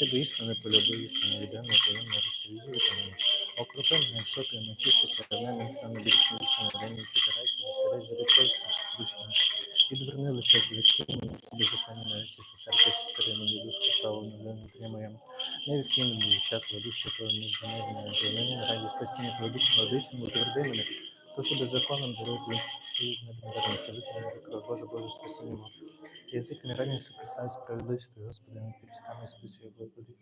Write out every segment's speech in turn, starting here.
Бо істинно полюбився, невідомо таємно розсвітлює мене. Окропи мене сопі, мочишися, равнений саме більше вісім день, чотирайся, веселить, зарекайся, душі. Відвернилися від відкинення, собі запевнено, серце, чистори мені дух, право новину прямуємо. Не відкинемо від всякого дух, святого не заневне, нині раді спасіння твого духа, владичному, утверди мене, то, що беззаконним дорогу, стоїть на вернися, визнання Боже, Боже, спасіння. Не ранее сопрестай справедливости, Господи, мы перестанем спустя благодати.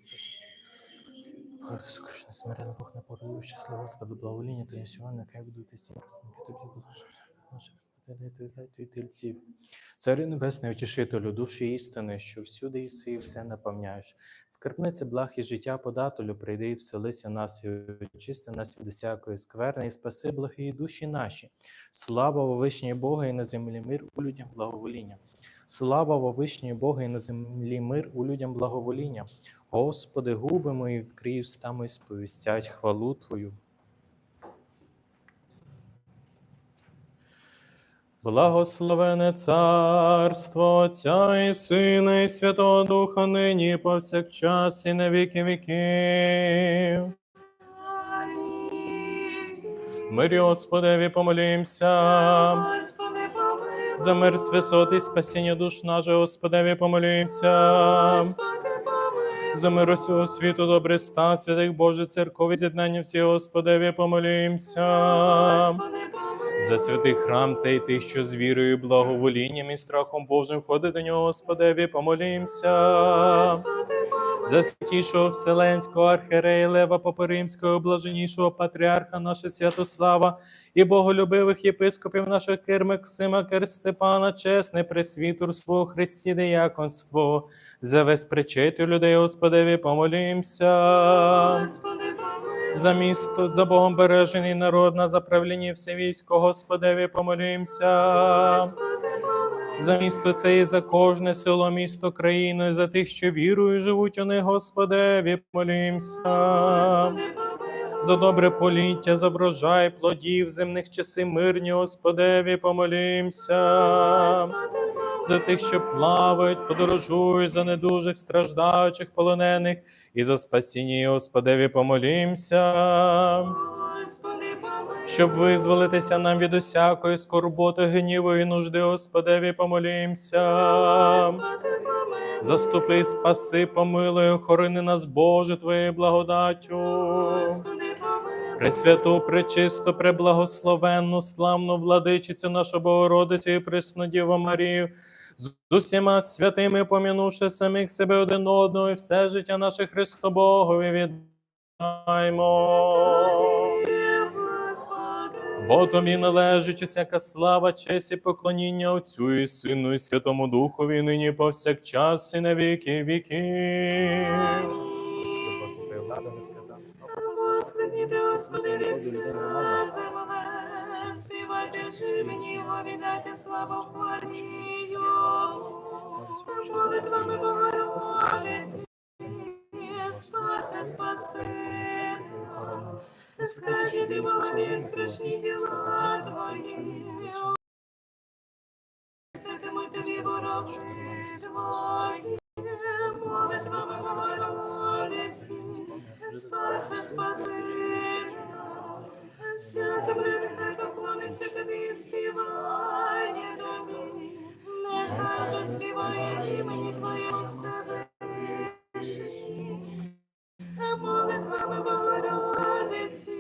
Правда, сокрушно смиренно Бог напорую, счастливо Господа, благовоління я сьогодні, хай будуть і всі прасники Тобі, Боже, Ти тельців. Царю Небесний, утішителю, душі істини, що всюди єси і все наповняєш. Скарбниця благ і життя подателю, прийди і вселися нас і очисти нас від усякої скверни, і спаси благі душі наші. Слава Вовишній Бога і на землі мир у людям благовоління. Слава Вовишній Бога і на землі мир у людям благовоління. Господи, губи мої відкрий уста мої сповістять хвалу Твою. Благословене царство Отця і Сина, і Святого Духа, нині і повсякчас, і на віки віків. Мирі Господеві помолімся. Господи. За мир з висоти, спасіння душ наше, Господеві помолімся. Господи. За мир усього світу, добрий стан, святих Божих церков і з'єднання всі, Господеві помолімся. Господи, За святий храм цей тих, що з вірою, благоволінням і страхом Божим входить до нього, Господеві, помолімся. За святішого Вселенського архірея Лева Попоримського, блаженнішого патріарха наша Святослава і боголюбивих єпископів наших Кир Максима, Кир Степана, чесне пресвітур свого Христі дияконство, за весь причити людей, Господеві, помолімся. Господи. За місто, за Богом бережений народ, на заправлінні все військо, Господеві, помолімся. За місто це і за кожне село, місто, країну, і за тих, що вірою живуть них, Господеві, помолімся. За добре поліття, за врожай плодів, земних часи мирні, Господеві, помолімся. За тих, що плавають, подорожують, за недужих, страждаючих, полонених, і за спасіння, Господеві, помолімся. Господи, помилуй. Щоб визволитися нам від усякої скорботи, гніву і нужди, Господеві, помолімся. Господи, помилуй. Заступи, спаси, помилуй, охорони нас, Боже, Твоєю благодаттю. Господи. Пресвяту, пречисту, преблагословенну, славну владичицю нашу Богородицю і пресну Діву Марію, з усіма святими, помінувши самих себе один одного, і все життя наше Христо Богові віддаймо. Господи. Бо тобі належить усяка слава, честь і поклоніння Отцю і Сину, і Святому Духові, нині повсякчас, і на віки віків. Господи, ти Господи, від всіма земле, співайте ж мені його віддайте славу хвалію. Молитвами Богородиці, спаси, спаси нас. Скажи ти Богові страшні діла твої. Статимуть тобі вороги твої. Молитвами Богородиці, спаси, спаси. Вся земля нехай поклониться тобі, співає тобі. Нехай же співає імені Твоєму Всевишній. Молитвами Богородиці,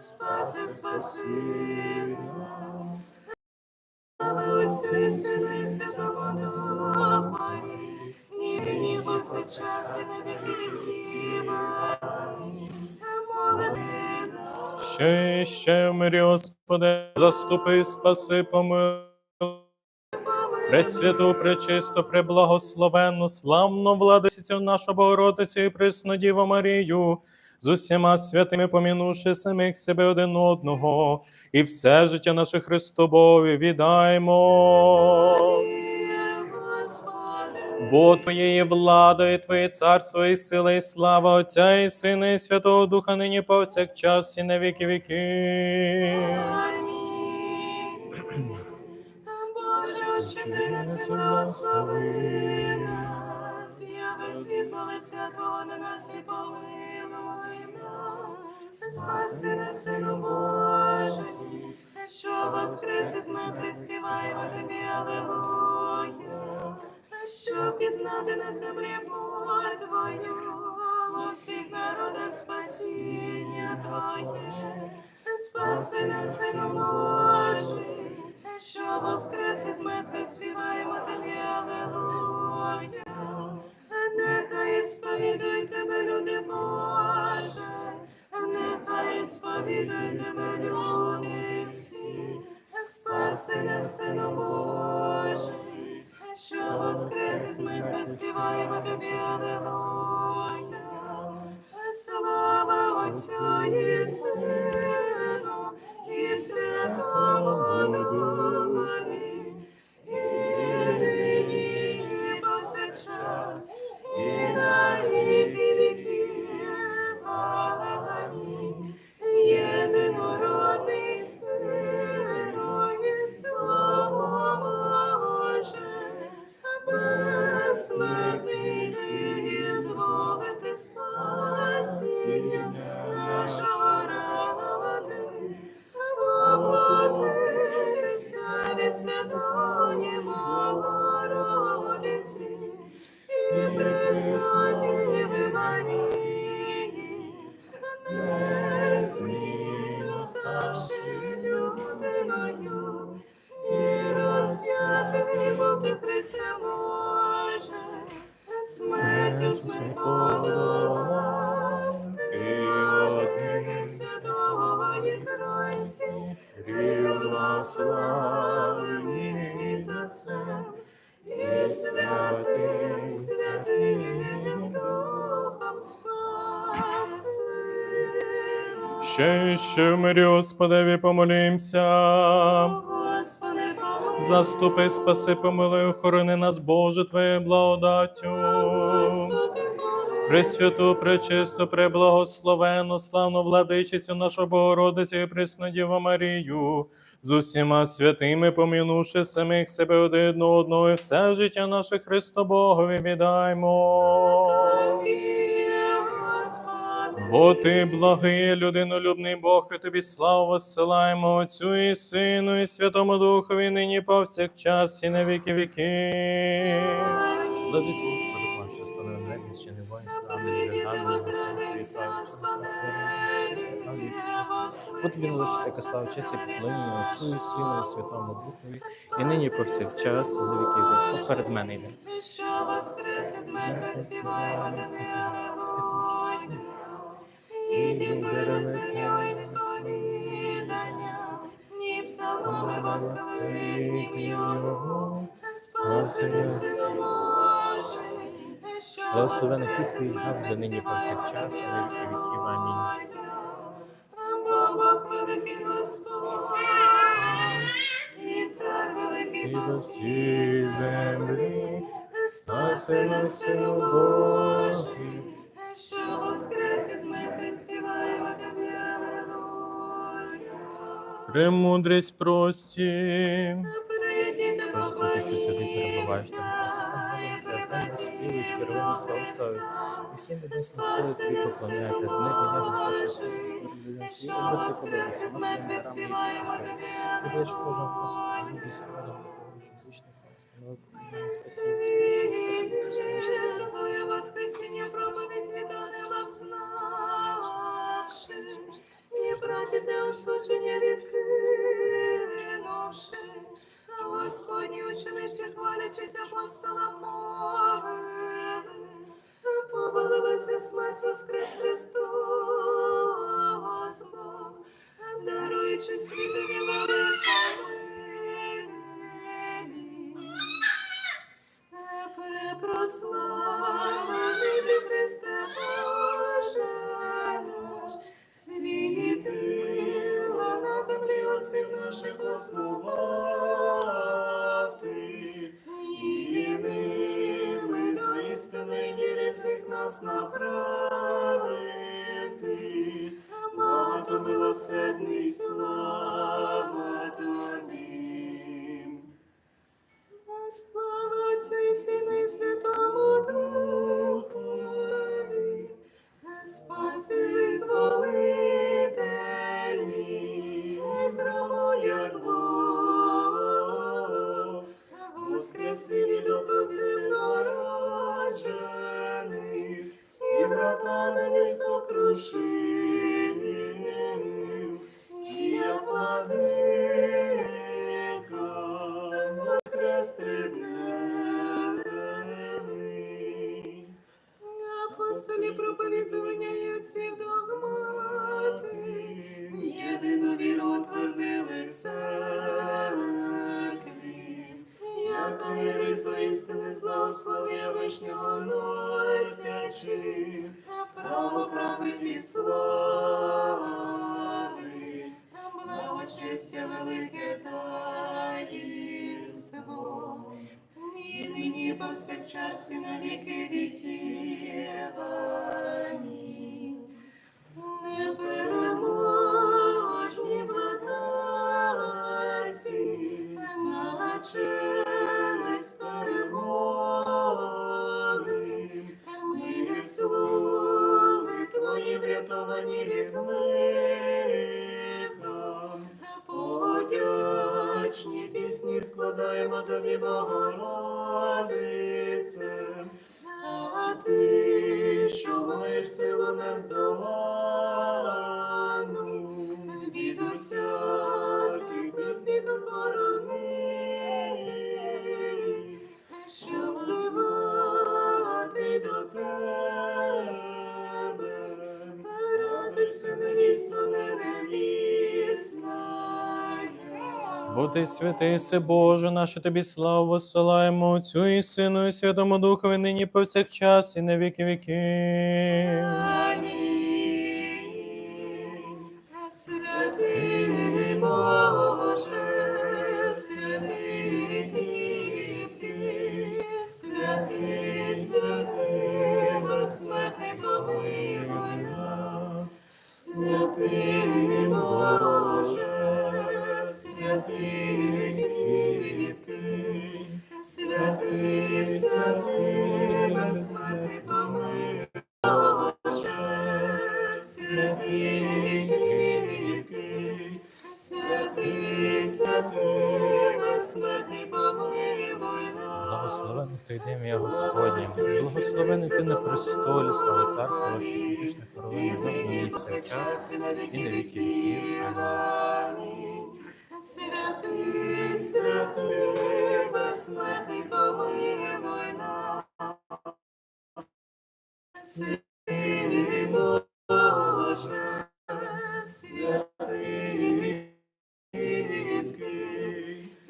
спаси, спаси. Слава Отцю і Сину Ще, ще мирі, Господи, заступи, спаси, помилуй. Пресвяту, пречисту, преблагословенну, славну владицю нашу Богородицю і пресну Діву Марію, з усіма святими помінувши самих себе один одного, і все життя наше Христобові віддаймо. Бо Твоєї влада, і Твоє царство, і сила, і слава Отця, і Сина, і Святого Духа, нині повсякчас, і на віки віків. Амінь. Боже, що ти неси благослови нас, яви світло лиця Твого на нас і помилуй нас. Спаси нас, Сину Божий, що воскрес із мертвих, співаємо Тобі, Алелуя. Що пізнати на землі Бога Твою, у всіх народах спасіння Твоє. Спаси нас, Сину Божий, що воскрес із мертвих, співаємо Тобі, Алелуя. Нехай сповідуй тебе, люди Боже, нехай сповідуй тебе, люди всі, спаси нас, Сину Божий, що воскрес із мертвих, співаємо тобі, Алелуя. Слава Отцю і Сину, і Святому Духові, від святої Богородиці і Пресвятої Марії, незмінно людиною, і святим, святим Духом спаси. Ще ще вмирі, Господи, Господеві помолімся. Господи, помилуй. Заступи, спаси, помилуй, охорони нас, Боже, Твоєю благодаттю. Господи. Пресвяту, пречисту, преблагословену, славну владичицю нашу Богородицю і пресну Діву Марію, з усіма святими, помінувши самих себе один одного, і все життя наше Христо Богові віддаймо. Бо ти благий, людинолюбний Бог, і тобі славу воссилаємо Отцю і Сину, і Святому Духові, нині повсякчас, і на віки віки. Господи. Бо тобі належить всяка слава, честь і поклоніння Отцю і Сину, і Святому Духові, і нині повсякчас, і на віки віки. Поперед мене йде. Що воскрес із мертвих, співаємо тобі, Алелуя. І перенесення сповідання, ні псаломи воскликнім його. Спаси Сину що Благословений хід твій завжди, нині повсякчас, і віки. Віків. Амінь. Бог великий Господь, і цар великий по всій землі, спаси нас, Сину Божий, що воскрес із мертвих, співаємо тобі, Алелуя. Премудрість прості. Прийдіте, Боже святий, що і Богом, припадемо співають, червоні став ставить. І всі небесні сили тобі поклоняються, з неба небо, хай все створив людям свій образ і подобається, на своїм дарам і все. Ти даєш кожного просить, мудрість, розум, допоможу, вічних встанови, покоління, спасіння, спасіння, Твоє воскресіння проповідь відранила взнавши, і браті те осудження відкинувши, Господні учениці, хвалячись апостолам мовили, повалилася смерть воскрес Христос даруючи світові великої. Препрославлений ти Христе Боже наш, світило на землі отців наших основав нас направив проповідування і отців догмати, єдину віру утвердили церкві, яка є ризо істини з благословення вишнього носячи, правиті слави, благочестя велике таїнство, і нині повсякчас і на віки віків. Богородице, а ти, що маєш силу нездолану, Ти святий си Боже, наше тобі славу посилаємо Отцю і Сину, і Святому Духові нині повсякчас і на віки. Амінь. Святий Боже, святий кріпкий, святий, святий, безсмертний помилуй нас. Святий Боже, святий кріпкий, святий, святий, безсмертний помилуй святий кріпкий, святий, святий, безсмертний помилуй нас. Благословений ти на престолі, слава царства, що святиш на коровині, завжди повсякчас, і на віки віків. Амінь. Святий, святий, безсмертний помилуй нас. Святий Боже, святий,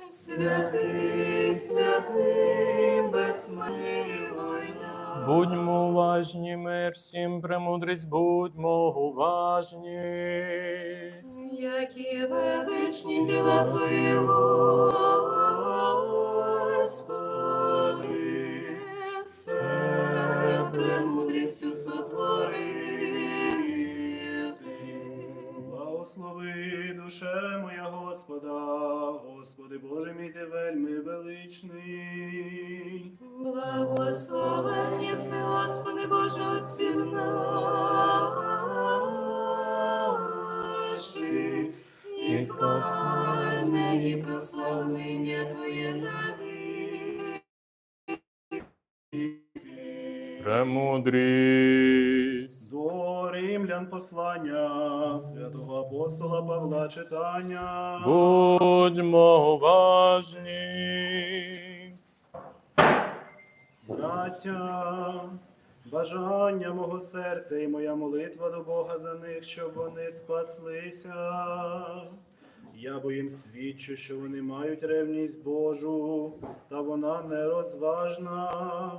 святий, святий, безсмилуй нас. Будьмо уважні, ми всім, премудрість, будьмо уважні. Які величні діла Твої, Господи, все премудрістю сотворив Благослови душе моя Господа, Господи Боже мій ти вельми величний. Благословен єси, Господи Боже, отців наших, і хвальне, і прославне ім'я Твоє навіки. Премудрість. До послання святого апостола Павла читання. Будьмо уважні. Браття, бажання мого серця і моя молитва до Бога за них, щоб вони спаслися. Я бо їм свідчу, що вони мають ревність Божу, та вона нерозважна,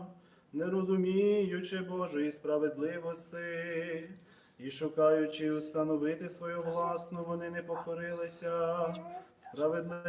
не розуміючи Божої справедливості, і шукаючи установити свою власну, вони не покорилися. Справедливо